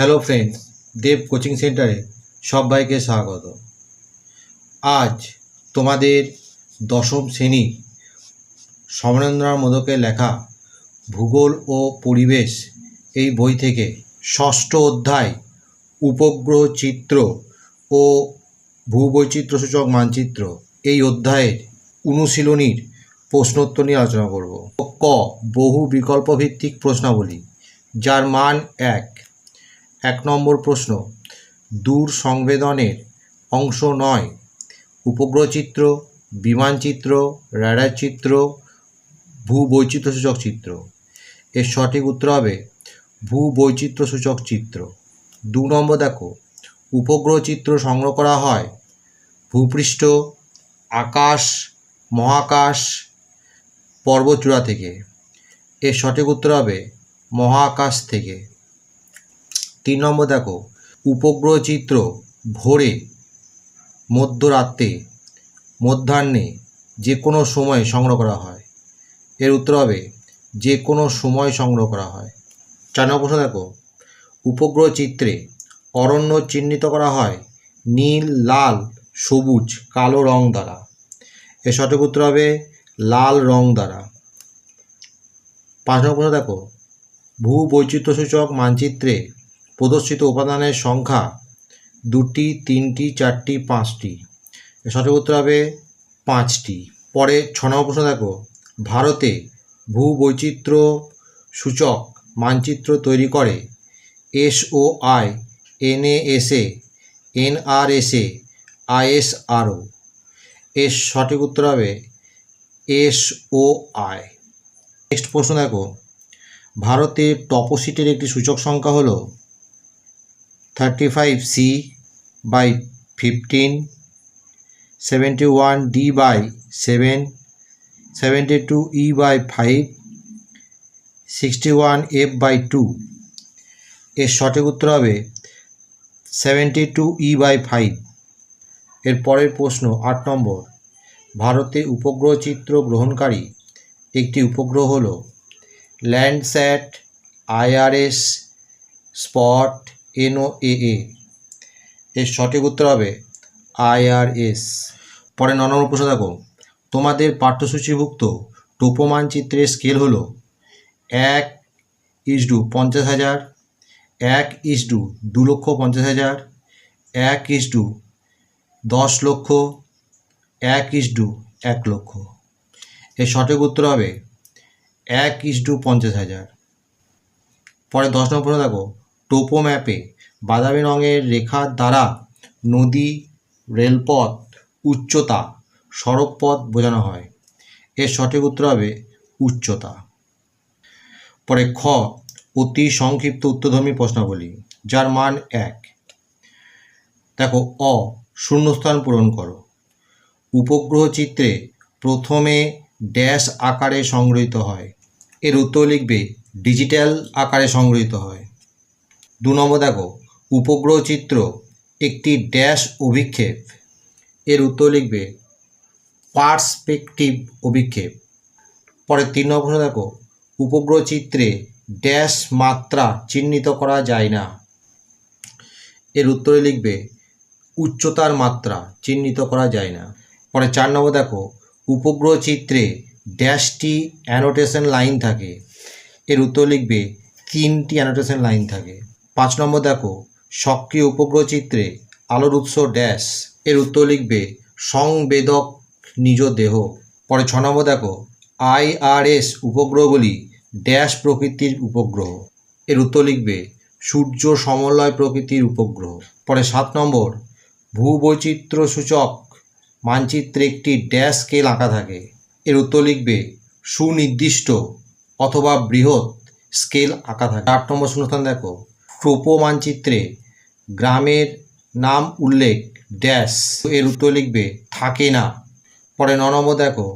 Hello friends দেব coaching সেন্টারে সবাইকে স্বাগত। আজ তোমাদের দশম শ্রেণি সমরেন্দ্রনাথ মোদকের লেখা ভূগোল ও পরিবেশ এই বই থেকে ষষ্ঠ অধ্যায় উপগ্রহ চিত্র ও ভূবৈচিত্র্যসূচক মানচিত্র এই অধ্যায়ের অনুশীলনীর প্রশ্নোত্তর নিয়ে আলোচনা করব। ক, বহু বিকল্প ভিত্তিক প্রশ্নাবলী, যার মান এক। এক নম্বর প্রশ্ন, দূর সংবেদনের অংশ নয়। উপগ্রহ চিত্র, বিমান চিত্র র্যাডার চিত্র, ভূবৈচিত্র্যসূচক চিত্র। এর সঠিক উত্তর হবে ভূবৈচিত্র্যসূচক চিত্র। দু নম্বর দেখো, উপগ্রহ চিত্র সংগ্রহ করা হয় ভূপৃষ্ঠ, আকাশ, মহাকাশ, পর্বতচূড়া থেকে। এর সঠিক উত্তর হবে মহাকাশ থেকে। তিন নম্বর দেখো, উপগ্রহ চিত্র, ভোরে, মধ্যরাত্রে, মধ্যাহ্নে যে কোনো সময় সংগ্রহ করা হয়। এর উত্তর হবে যে কোনো সময় সংগ্রহ করা হয়। চার নম্বর প্রশ্ন দেখো, উপগ্রহ চিত্রে অরণ্য চিহ্নিত করা হয় নীল, লাল, সবুজ, কালো রং দ্বারা। এর সঠিক উত্তর হবে, লাল রং দ্বারা। পাঁচ নম্বর প্রশ্ন দেখো ভূ বৈচিত্র্যসূচক মানচিত্রে প্রদর্শিত উপাদানের সংখ্যা দুটি, তিনটি, চারটি, পাঁচটি। সঠিক উত্তর হবে পাঁচটি। পরে ছ নম্বর প্রশ্ন দেখো। ভারতে ভূ বৈচিত্র্য সূচক মানচিত্র তৈরি করে SO I NASA, NRSA, ISRO. এর সঠিক উত্তর হবে এসও আই নেক্সট প্রশ্ন দেখো। ভারতের টপোসিটের একটি সূচক সংখ্যা হলো thirty five C by fifteen seventy one D by seven seventy two E by five sixty one F by two এর সঠিক উত্তর হবে seventy two E by five এর পরের প্রশ্ন আট নম্বর। ভারতে উপগ্রহ চিত্র গ্রহণকারী একটি উপগ্রহ হল ল্যান্ডস্যাট, আইআরএস, স্পট এনওএএ এর সঠিক উত্তর হবে আইআরএস পরে ন নম্বর প্রশ্ন দেখো। তোমাদের পাঠ্যসূচিভুক্ত টোপো মানচিত্রের স্কেল হলো এক ইস টু পঞ্চাশ হাজার, এক ইস টু দু লক্ষ পঞ্চাশ হাজার, এক ইস টু দশ লক্ষ, এক ইস টু এক লক্ষ। এর সঠিক উত্তর হবে এক ইস টু পঞ্চাশ হাজার। পরে দশ নম্বর দেখো। টোপো ম্যাপে বাদামি রঙের রেখার দ্বারা নদী, রেলপথ, উচ্চতা, সড়কপথ বোঝানো হয়। এর সঠিক উত্তর হবে উচ্চতা। পরে খ, অতি সংক্ষিপ্ত উত্তরধর্মী প্রশ্নাবলী, যার মান এক। দেখো, অ, শূন্যস্থান পূরণ করো। উপগ্রহ চিত্রে প্রথমে ড্যাশ আকারে সংগৃহীত হয়। এর উত্তর লিখবে ডিজিটাল আকারে সংগৃহীত হয়। দু নম্বর দেখো, উপগ্রহ চিত্র, একটি ড্যাশ অভিক্ষেপ। এর উত্তর লিখবে পার্সপেকটিভ অভিক্ষেপ। পরে তিন নম্বর দেখো, উপগ্রহ চিত্রে ড্যাশ মাত্রা চিহ্নিত করা যায় না। এর উত্তরে লিখবে, উচ্চতার মাত্রা চিহ্নিত করা যায় না। পরে চার নম্বর দেখো, উপগ্রহ চিত্রে ড্যাশটি অ্যানোটেশন লাইন থাকে। এর উত্তর লিখবে, তিনটি অ্যানোটেশন লাইন থাকে। পাঁচ নম্বর দেখো, সক্রিয় উপগ্রহ চিত্রে আলোর উৎস ড্যাশ। এর উত্তর লিখবে, সংবেদক নিজ দেহ। পরে ছ নম্বর দেখো আইআরএস উপগ্রহগুলি ড্যাশ প্রকৃতির উপগ্রহ। এর উত্তর লিখবে, সূর্য সমলয় প্রকৃতির উপগ্রহ। পরে সাত নম্বর ভূবৈচিত্র্য সূচক মানচিত্রে একটি ড্যাশ স্কেল আঁকা থাকে। এর উত্তর লিখবে, সুনির্দিষ্ট অথবা বৃহৎ স্কেল আঁকা থাকে। আট নম্বর শূন্যস্থান দেখো টোপো মানচিত্রে গ্রামের নাম উল্লেখ, ড্যাশ। এর উত্তর লিখবে, থাকে না। পরে ন নম্বর দেখো,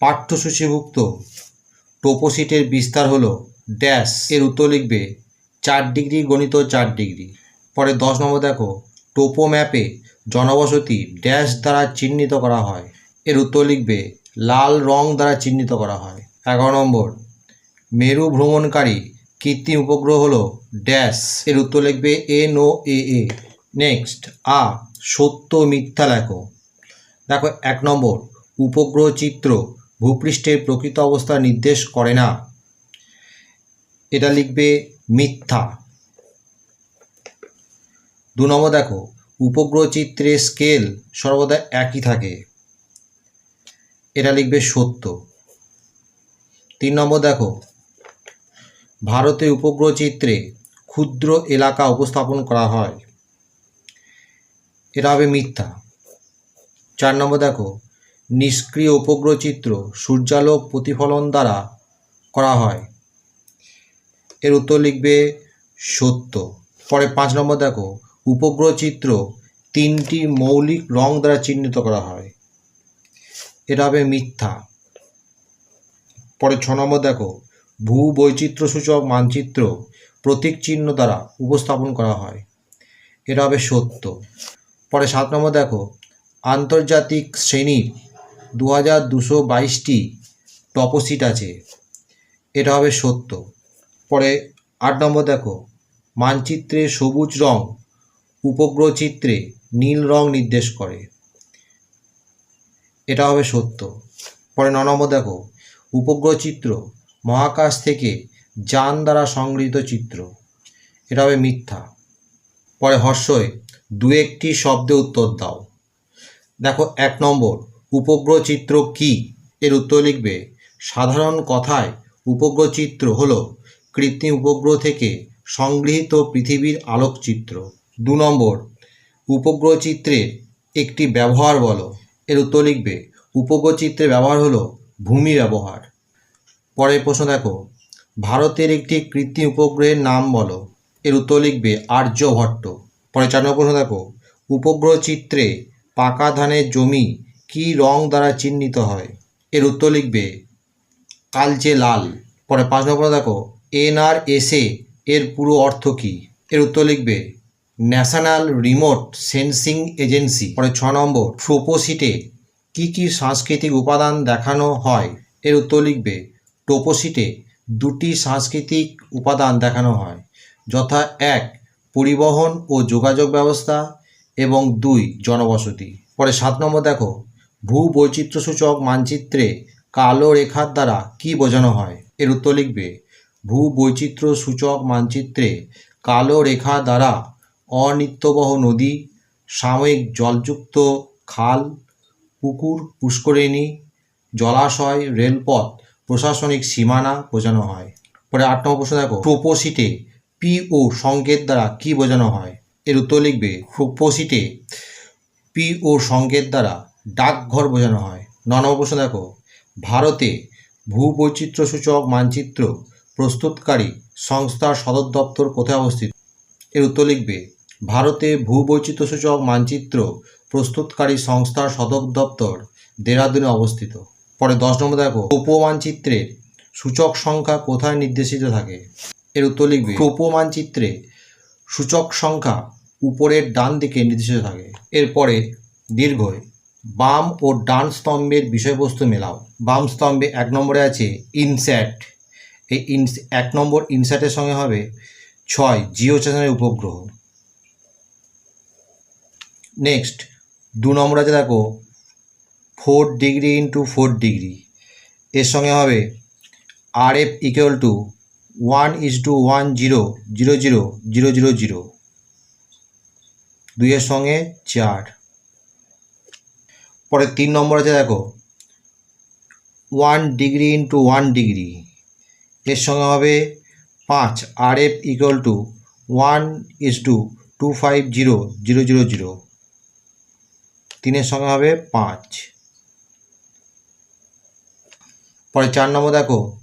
পাঠ্যসূচিভুক্ত। টোপোসিটের বিস্তার হলো, ড্যাশ। এর উত্তর লিখবে, চার ডিগ্রি গণিত চার ডিগ্রি। পরে দশ নম্বর দেখো টোপো ম্যাপে জনবসতি ড্যাশ দ্বারা চিহ্নিত করা হয়। এর উত্তর লিখবে, লাল রং দ্বারা চিহ্নিত করা হয়। এগারো নম্বর মেরু ভ্রমণকারী কৃত্রিম উপগ্রহ হলো ড্যাশ। এর উত্তর লিখবে এন ও এ এ। নেক্সট, আ, সত্য মিথ্যা লেখো। দেখো, এক নম্বর, উপগ্রহ চিত্র ভূপৃষ্ঠের প্রকৃত অবস্থা নির্দেশ করে না। এটা লিখবে মিথ্যা। দু নম্বর দেখো, উপগ্রহ চিত্রের স্কেল সর্বদা একই থাকে। এটা লিখবে সত্য। তিন নম্বর দেখো ভারতে উপগ্রহ চিত্রে ক্ষুদ্র এলাকা উপস্থাপন করা হয়। এটা হবে মিথ্যা। চার নম্বর দেখো, নিষ্ক্রিয় উপগ্রহ চিত্র সূর্যালোক প্রতিফলন দ্বারা করা হয়। এর উত্তর লিখবে সত্য। পরে পাঁচ নম্বর দেখো, উপগ্রহ চিত্র তিনটি মৌলিক রং দ্বারা চিহ্নিত করা হয়। এটা হবে মিথ্যা। পরে ছ নম্বর দেখো ভূ বৈচিত্র্যসূচক মানচিত্র প্রতীক চিহ্ন দ্বারা উপস্থাপন করা হয়। এটা হবে সত্য। পরে সাত নম্বর দেখো, আন্তর্জাতিক শ্রেণির দু হাজার দুশো বাইশটি টপোসিট আছে। এটা হবে সত্য। পরে আট নম্বর দেখো, মানচিত্রে সবুজ রং উপগ্রহ চিত্রে নীল রং নির্দেশ করে। এটা হবে সত্য। পরে ন নম্বর দেখো, উপগ্রহ চিত্র মহাকাশ থেকে যান দ্বারা সংগৃহীত চিত্র। এটা হবে মিথ্যা। পরে হর্ষয় দু একটি শব্দে উত্তর দাও। দেখো এক নম্বর, উপগ্রহ চিত্র কি? এর উত্তর লিখবে, সাধারণ কথায় উপগ্রহ চিত্র হলো কৃত্রিম উপগ্রহ থেকে সংগৃহীত পৃথিবীর আলোকচিত্র। দু নম্বর, উপগ্রহ চিত্রের একটি ব্যবহার বলো। এর উত্তর লিখবে, উপগ্রহ চিত্রের ব্যবহার হলো ভূমি ব্যবহার। পরের প্রশ্ন দেখো। ভারতের একটি কৃত্রিম উপগ্রহের নাম বলো। এর উত্তর লিখবে আর্যভট্ট পরে চার নম্বর প্রশ্ন দেখো। উপগ্রহ চিত্রে পাকা ধানের জমি কী রং দ্বারা চিহ্নিত হয়? এর উত্তর লিখবে কালচে লাল। পরে পাঁচ নম্বর দেখো। এনআরএসএ এর পুরো অর্থ কী? এর উত্তর লিখবে ন্যাশনাল রিমোট সেন্সিং এজেন্সি। পরে ছ নম্বর ট্রোপোসিটে কী কী সাংস্কৃতিক উপাদান দেখানো হয়? এর উত্তর লিখবে টোপোসিটে দুটি সাংস্কৃতিক উপাদান দেখানো হয়, যথা এক, পরিবহন ও যোগাযোগ ব্যবস্থা এবং দুই, জনবসতি। পরে সাত নম্বর দেখো ভূ বৈচিত্র্যসূচক মানচিত্রে কালো রেখার দ্বারা কি বোঝানো হয়? এর উত্তর লিখবে ভূ বৈচিত্র্য সূচক মানচিত্রে কালো রেখা দ্বারা অনিত্যবহ নদী, সাময়িক জলযুক্ত খাল, পুকুর, পুষ্করিণী, জলাশয়, রেলপথ প্রশাসনিক সীমানা বোঝানো হয়। পরে আট নম্বর প্রশ্ন দেখো, প্রোপোসিটে পি ও সংকেত দ্বারা কি বোঝানো হয়? এর উত্তর লিখবে, প্রোপোসিটে পি ও সংকেত দ্বারা ডাকঘর বোঝানো হয়। ন নম্বর প্রশ্ন দেখো, ভারতে ভূবৈচিত্র্যসূচক মানচিত্র প্রস্তুতকারী সংস্থার সদর দপ্তর কোথায় অবস্থিত? এর উত্তর লিখবে, ভারতে ভূবৈচিত্র্যসূচক মানচিত্র প্রস্তুতকারী সংস্থার সদর দপ্তর দেরাদুনে অবস্থিত। পরে দশ নম্বর দেখো টোপো মানচিত্রের সূচক সংখ্যা কোথায় নির্দেশিত থাকে? এর উত্তর লিখবে টোপো মানচিত্রে সূচক সংখ্যা উপরের ডান দিকে নির্দেশিত থাকে। এরপরে দীর্ঘয় বাম ও ডান স্তম্ভের বিষয়বস্তু মেলাও। বাম স্তম্ভে এক নম্বরে আছে ইনস্যাট। এই ইনস, এক নম্বর ইনস্যাটের সঙ্গে হবে ছয় জিও চ্যানেলের উপগ্রহ। নেক্সট, দু নম্বর আছে দেখো four degree into four degree. এর সঙ্গে হবে আর F equal to one is two one zero zero zero zero zero zero. দুইয়ের সঙ্গে চার। পরে তিন নম্বর আছে, দেখো। One degree into one degree. এর সঙ্গে হবে পাঁচ আর F equal to one is two two five zero zero zero zero. তিনের সঙ্গে হবে পাঁচ। পরে চার নম্বর দেখো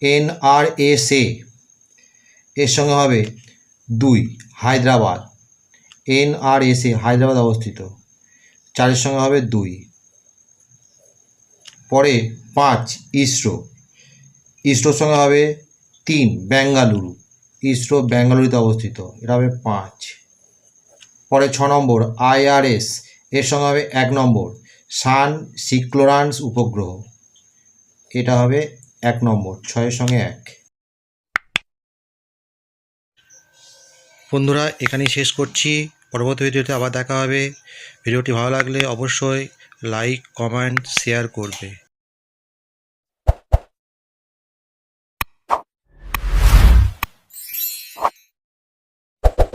এন আর এস এর সঙ্গে হবে দুই, Hyderabad. N R S Hyderabad অবস্থিত। চারের সঙ্গে হবে দুই। পরে পাঁচ, ইসরো। ইসরোর সঙ্গে হবে তিন, বেঙ্গালুরু। ইসরো বেঙ্গালুরুতে অবস্থিত। এটা হবে পাঁচ। পরে ছ নম্বর, আইআরএস, এর সঙ্গে হবে এক নম্বর, সান সিক্লোরান্স উপগ্রহ। এটা হবে এক নম্বর, ছয়ের সঙ্গে এক। বন্ধুরা, এখানেই শেষ করছি। পরবর্তী ভিডিওতে আবার দেখা হবে। ভিডিওটি ভালো লাগলে অবশ্যই লাইক, কমেন্ট, শেয়ার করবে।